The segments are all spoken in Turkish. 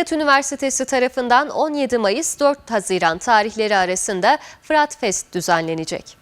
Fırat Üniversitesi tarafından 17 Mayıs 4 Haziran tarihleri arasında Fırat Fest düzenlenecek.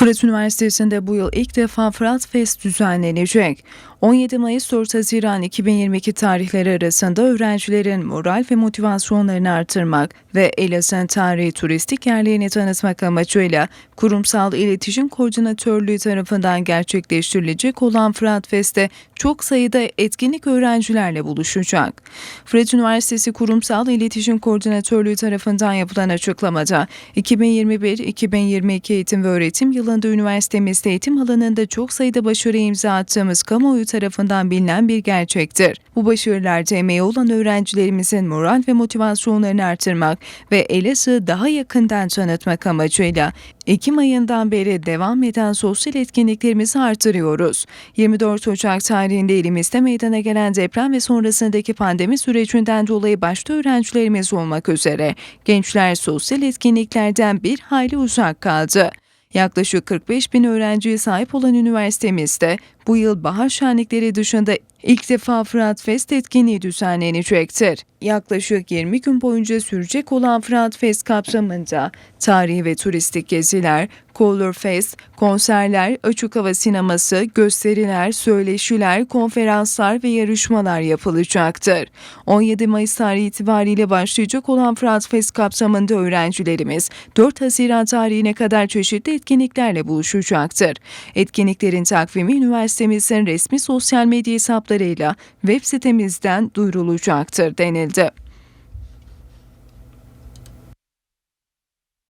Fırat Üniversitesi'nde bu yıl ilk defa Fırat Fest düzenlenecek. 17 Mayıs 4 Haziran 2022 tarihleri arasında öğrencilerin moral ve motivasyonlarını artırmak ve Elazığ'ın tarihi turistik yerlerini tanıtmak amacıyla Kurumsal İletişim Koordinatörlüğü tarafından gerçekleştirilecek olan Fırat Fest'te çok sayıda etkinlik öğrencilerle buluşacak. Fırat Üniversitesi Kurumsal İletişim Koordinatörlüğü tarafından yapılan açıklamada 2021-2022 eğitim ve öğretim yılında üniversitemizde eğitim alanında çok sayıda başarı imza attığımız kamuoyu tarafından bilinen bir gerçektir. Bu başarılarda emeği olan öğrencilerimizin moral ve motivasyonlarını artırmak ve Elazığ'ı daha yakından tanıtmak amacıyla Ekim ayından beri devam eden sosyal etkinliklerimizi artırıyoruz. 24 Ocak tarihinde elimizde meydana gelen deprem ve sonrasındaki pandemi sürecinden dolayı başta öğrencilerimiz olmak üzere gençler sosyal etkinliklerden bir hayli uzak kaldı. Yaklaşık 45 bin öğrenciye sahip olan üniversitemizde bu yıl bahar şenlikleri dışında ilk defa Fırat Fest etkinliği düzenlenecektir. Yaklaşık 20 gün boyunca sürecek olan Fırat Fest kapsamında tarihi ve turistik geziler, Color Fest, konserler, açık hava sineması, gösteriler, söyleşiler, konferanslar ve yarışmalar yapılacaktır. 17 Mayıs tarihi itibariyle başlayacak olan Fırat Fest kapsamında öğrencilerimiz 4 Haziran tarihine kadar çeşitli etkinliklerle buluşacaktır. Etkinliklerin takvimi üniversitemizin resmi sosyal medya hesaplarıyla web sitemizden duyurulacaktır denildi.